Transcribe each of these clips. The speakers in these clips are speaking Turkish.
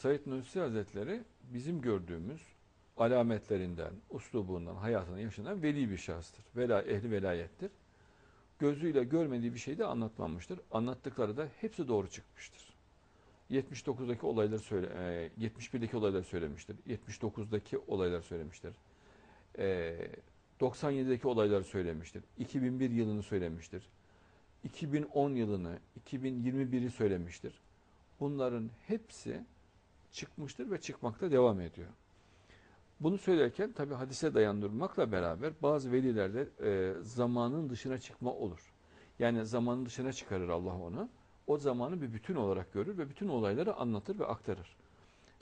Said Nursi Hazretleri bizim gördüğümüz alametlerinden, uslubundan, hayatının yaşından veli bir şahıstır. Vela, ehli velayettir. Gözüyle görmediği bir şey de anlatmamıştır. Anlattıkları da hepsi doğru çıkmıştır. 79'daki olayları söyle, e, 71'deki olayları söylemiştir. 79'daki olayları söylemiştir. E, 97'deki olayları söylemiştir. 2001 yılını söylemiştir. 2010 yılını, 2021'i söylemiştir. Bunların hepsi çıkmıştır ve çıkmakta devam ediyor. Bunu söylerken tabi hadise dayandırmakla beraber bazı velilerde e, zamanın dışına çıkma olur. Yani zamanın dışına çıkarır Allah onu. O zamanı bir bütün olarak görür ve bütün olayları anlatır ve aktarır.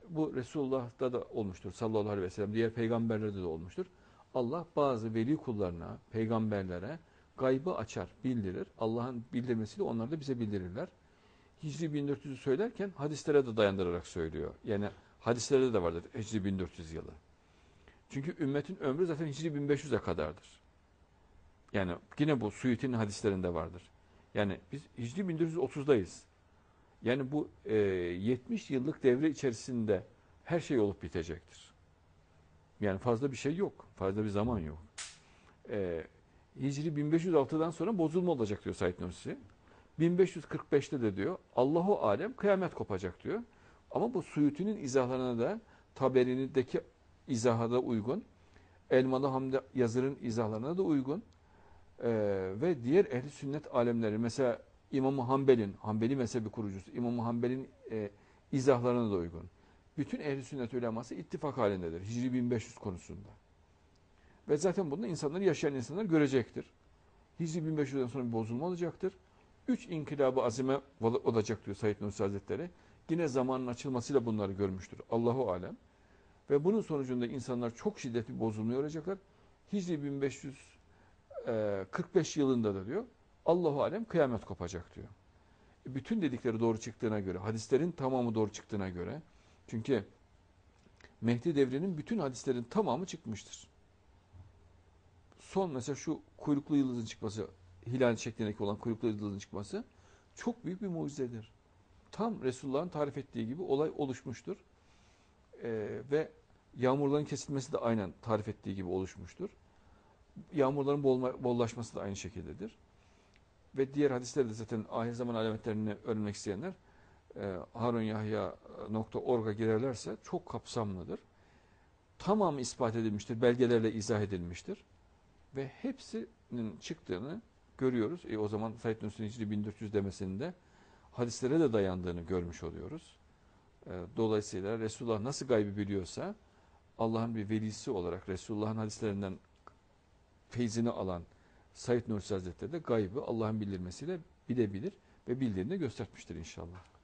Bu Resulullah'ta da olmuştur sallallahu aleyhi ve sellem. Diğer peygamberlerde de olmuştur. Allah bazı veli kullarına, peygamberlere gaybı açar, bildirir. Allah'ın bildirmesiyle onlar da bize bildirirler. Hicri 1400'ü söylerken hadislere de dayandırarak söylüyor. Yani hadislerde de vardır Hicri 1400 yılı. Çünkü ümmetin ömrü zaten Hicri 1500'e kadardır. Yani yine bu Suyuti'nin hadislerinde vardır. Yani biz Hicri 1430'dayız. Yani bu e, 70 yıllık devre içerisinde her şey olup bitecektir. Yani fazla bir şey yok. Fazla bir zaman yok. E, Hicri 1506'dan sonra bozulma olacak diyor Said Nursi. 1545'te de diyor Allahu alem kıyamet kopacak diyor. Ama bu Suyuti'nin izahlarına da Taberi'deki izaha da uygun. Elmalı Hamdi Yazır'ın izahlarına da uygun. Ee, ve diğer ehli sünnet alemleri mesela İmam-ı Hanbel'in, Hanbeli mezhebi kurucusu İmam-ı Hanbel'in e, izahlarına da uygun. Bütün ehli sünnet uleması ittifak halindedir. Hicri 1500 konusunda. Ve zaten bunu insanlar, yaşayan insanlar görecektir. Hicri 1500'den sonra bir bozulma olacaktır. Üç inkılabı azime olacak diyor Said Nursi Hazretleri. Yine zamanın açılmasıyla bunları görmüştür. Allahu alem. Ve bunun sonucunda insanlar çok şiddetli bozulmaya uğrayacaklar. Hicri 1545 yılında da diyor Allahu alem kıyamet kopacak diyor. E, bütün dedikleri doğru çıktığına göre, hadislerin tamamı doğru çıktığına göre çünkü Mehdi devrinin bütün hadislerin tamamı çıkmıştır. Son mesela şu kuyruklu yıldızın çıkması, hilal şeklindeki olan kuyruklu yıldızın çıkması çok büyük bir mucizedir. Tam Resulullah'ın tarif ettiği gibi olay oluşmuştur. Ee, ve yağmurların kesilmesi de aynen tarif ettiği gibi oluşmuştur. Yağmurların bolma, bollaşması da aynı şekildedir. Ve diğer hadislerde zaten ahir zaman alametlerini öğrenmek isteyenler e, harunyahya.org'a girerlerse çok kapsamlıdır. Tamamı ispat edilmiştir, belgelerle izah edilmiştir. Ve hepsinin çıktığını görüyoruz. E, o zaman Said Nursi'nin Hicri 1400 demesinde hadislere de dayandığını görmüş oluyoruz. E, dolayısıyla Resulullah nasıl gaybı biliyorsa Allah'ın bir velisi olarak Resulullah'ın hadislerinden feyzini alan Said Nursi Hazretleri de gaybı Allah'ın bildirmesiyle bilebilir ve bildiğini göstermiştir inşallah.